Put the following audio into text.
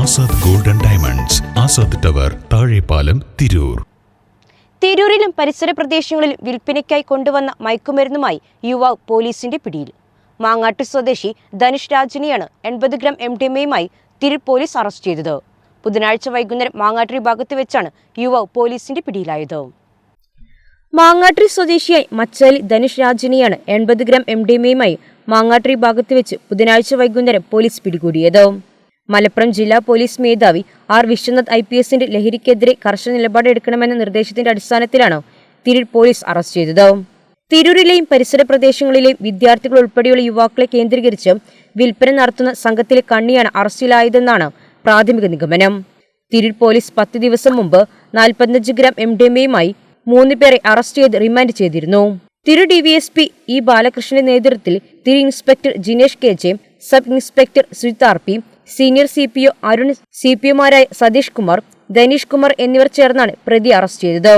Azad golden diamonds Azad tower Thazhepalam Tirur. തിരൂരിലും പരിസര പ്രദേശങ്ങളിലും വിൽപ്പനയ്ക്കായി കൊണ്ടുവന്ന മയക്കുമരുന്നുമായി യുവാവ് പോലീസിന്റെ പിടിയിൽ. മാങ്ങാട്ട് സ്വദേശി ധനുഷ് രാജിനെയാണ് എൺപത് ഗ്രാം എം ഡി എമ്മയുമായി തിരൂർ പോലീസ് അറസ്റ്റ് ചെയ്തത്. ബുധനാഴ്ച വൈകുന്നേരം മാങ്ങാട്ടിരി ഭാഗത്ത് വെച്ചാണ് യുവാവ് പോലീസിന്റെ പിടിയിലായത്. മാങ്ങാട്ടിരി സ്വദേശിയായി മച്ചാലി ധനുഷ് രാജിനെയാണ് എൺപത് ഗ്രാം എം ഡി എമ്മയുമായി മാങ്ങാട്ടിരി ഭാഗത്ത് വെച്ച് ബുധനാഴ്ച വൈകുന്നേരം പോലീസ് പിടികൂടിയത്. മലപ്പുറം ജില്ലാ പോലീസ് മേധാവി ആർ വിശ്വനാഥ് ഐ പി എസിന്റെ ലഹരിക്കെതിരെ കർശന നിലപാടെടുക്കണമെന്ന നിർദ്ദേശത്തിന്റെ അടിസ്ഥാനത്തിലാണ് തിരൂർ പോലീസ് അറസ്റ്റ് ചെയ്തത്. തിരൂരിലെയും പരിസര പ്രദേശങ്ങളിലെയും വിദ്യാർത്ഥികൾ ഉൾപ്പെടെയുള്ള യുവാക്കളെ കേന്ദ്രീകരിച്ച് വിൽപ്പന നടത്തുന്ന സംഘത്തിലെ കണ്ണിയാണ് അറസ്റ്റിലായതെന്നാണ് പ്രാഥമിക നിഗമനം. തിരൂർ പോലീസ് പത്ത് ദിവസം മുമ്പ് നാൽപ്പത്തഞ്ച് ഗ്രാം എം ഡി എമ്മയുമായി മൂന്ന് പേരെ അറസ്റ്റ് ചെയ്ത് റിമാൻഡ് ചെയ്തിരുന്നു. തിരു D V S P E ബാലകൃഷ്ണന്റെ നേതൃത്വത്തിൽ തിരു inspector Jinesh K J sub inspector Sujith R P senior C P O Arun C P ഒമാരായ Satheesh Kumar Dhaneesh Kumar എന്നിവർ ചേർന്നാണ് പ്രതി അറസ്റ്റ് ചെയ്തത്.